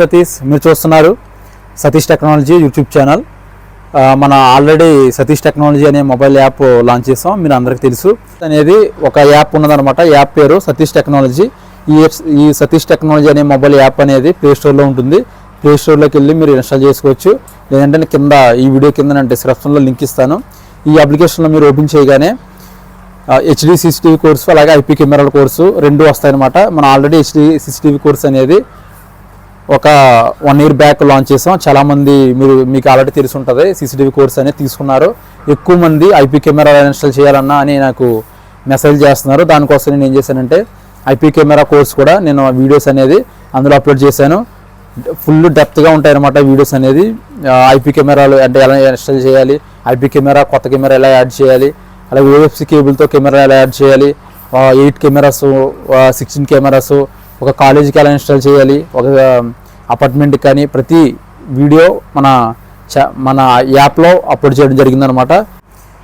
సతీష్ మీరు చూస్తున్నారు Satish technology YouTube channel. మన ఆల్రెడీ సతీష్ టెక్నాలజీ అనే మొబైల్ యాప్ లాంచ్ చేసాం మీరు అందరికీ తెలుసు. అనేది ఒక యాప్ ఉన్నదన్నమాట. యాప్ పేరు సతీష్ టెక్నాలజీ. ఈ ఈ సతీష్ టెక్నాలజీ అనే మొబైల్ యాప్ అనేది ప్లే స్టోర్లో ఉంటుంది. ప్లే స్టోర్లోకి వెళ్ళి మీరు ఇన్స్టాల్ చేసుకోవచ్చు. లేదంటే కింద ఈ వీడియో కింద నేను డిస్క్రిప్షన్లో లింక్ ఇస్తాను. ఈ అప్లికేషన్లో మీరు ఓపెన్ చేయగానే హెచ్డి సిసిటీవీ కోర్సు అలాగే ఐపీ కెమెరాల కోర్సు రెండు వస్తాయన్నమాట. మన ఆల్రెడీ హెచ్డి సిసిటీవీ కోర్స్ అనేది ఒక వన్ ఇయర్ బ్యాక్ లాంచ్ చేసాం. చాలామంది మీరు మీకు ఆల్రెడీ తెలిసి ఉంటుంది. సీసీటీవీ కోర్స్ అనేది తీసుకున్నారు. ఎక్కువ మంది ఐపీ కెమెరా ఇన్స్టాల్ చేయాలన్నా అని నాకు మెసేజ్ చేస్తున్నారు. దానికోసం నేను ఏం చేశానంటే ఐపీ కెమెరా కోర్స్ కూడా నేను వీడియోస్ అనేది అందులో అప్లోడ్ చేశాను. ఫుల్ డెప్త్గా ఉంటాయి అనమాట వీడియోస్ అనేది. ఐపీ కెమెరాలు అంటే ఎలా ఇన్స్టాల్ చేయాలి ఐపీ కెమెరా కొత్త కెమెరా ఎలా యాడ్ చేయాలి అలాగే ఓఎఫ్సి కేబుల్తో కెమెరా ఎలా యాడ్ చేయాలి ఎయిట్ కెమెరాస్ సిక్స్టీన్ కెమెరాస్ ఒక కాలేజీకి ఎలా ఇన్స్టాల్ చేయాలి ఒక అపార్ట్మెంట్ కానీ ప్రతి వీడియో మన చ- మన యాప్లో అప్లోడ్ చేయడం జరిగిందనమాట.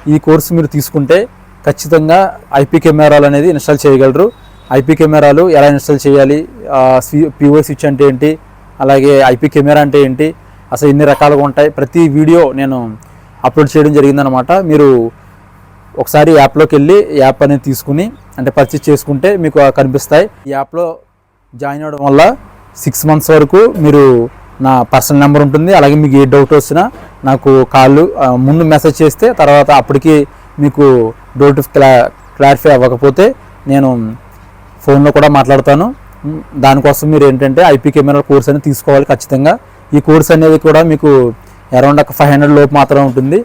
ఈ కోర్సు మీరు తీసుకుంటే ఖచ్చితంగా ఐపీ కెమెరాలు అనేది ఇన్స్టాల్ చేయగలరు. ఐపీ కెమెరాలు ఎలా ఇన్స్టాల్ చేయాలి? పిఓ స్విచ్ అంటే ఏంటి? అలాగే ఐపీ కెమెరా అంటే ఏంటి? అసలు ఎన్ని రకాలుగా ఉంటాయి? ప్రతి వీడియో నేను అప్లోడ్ చేయడం జరిగిందనమాట. మీరు ఒకసారి యాప్లోకి వెళ్ళి యాప్ అనేది తీసుకుని అంటే పర్చేస్ చేసుకుంటే మీకు కనిపిస్తాయి. ఈ యాప్లో జాయిన్ అవ్వడం వల్ల సిక్స్ మంత్స్ వరకు మీరు నా పర్సనల్ నెంబర్ ఉంటుంది అలాగే మీకు ఏ డౌట్ వచ్చినా నాకు కాల్ ముందు మెసేజ్ చేస్తే తర్వాత అప్పటికి మీకు డౌట్ క్లా క్లారిఫై అవ్వకపోతే నేను ఫోన్లో కూడా మాట్లాడతాను. దానికోసం మీరు ఏంటంటే ఐపీ కెమెరా కోర్స్ అనేది తీసుకోవాలి ఖచ్చితంగా. ఈ కోర్స్ అనేది కూడా మీకు అరౌండ్ ఒక ఫైవ్ హండ్రెడ్ లోపు మాత్రమే ఉంటుంది.